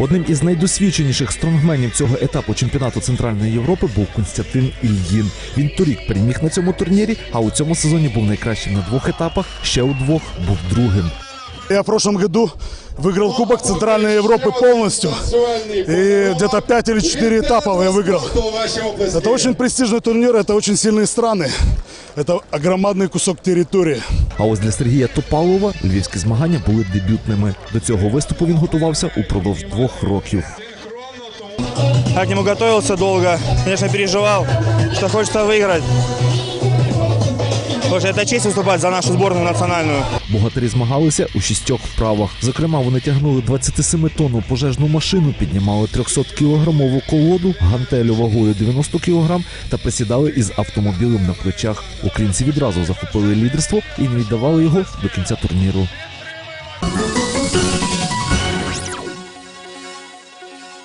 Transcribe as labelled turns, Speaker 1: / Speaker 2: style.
Speaker 1: Одним із найдосвідченіших стронгменів цього етапу чемпіонату Центральної Європи був Константин Ільїн. Він торік переміг на цьому турнірі, а у цьому сезоні був найкращим на двох етапах. Ще у двох був другим.
Speaker 2: Я в прошлом году выиграл Кубок Центральной Европы полностью. И где-то 5 или 4 этапа я выиграл. Это очень престижный турнир, это очень сильные страны. Это огромадный кусок территории.
Speaker 1: А ось для Сергія Топалова львівські змагання були дебютними. До цього виступу він готувався упродовж двох років.
Speaker 3: Я к нему готовился долго. Конечно, переживал, что хочется выиграть. Потому це честь виступати за нашу зборну національну.
Speaker 1: Богатирі змагалися у шістьох вправах. Зокрема, вони тягнули 27-тонну пожежну машину, піднімали 300-кілограмову колоду, гантелю вагою 90 кілограм та присідали із автомобілем на плечах. Українці відразу захопили лідерство і не віддавали його до кінця турніру.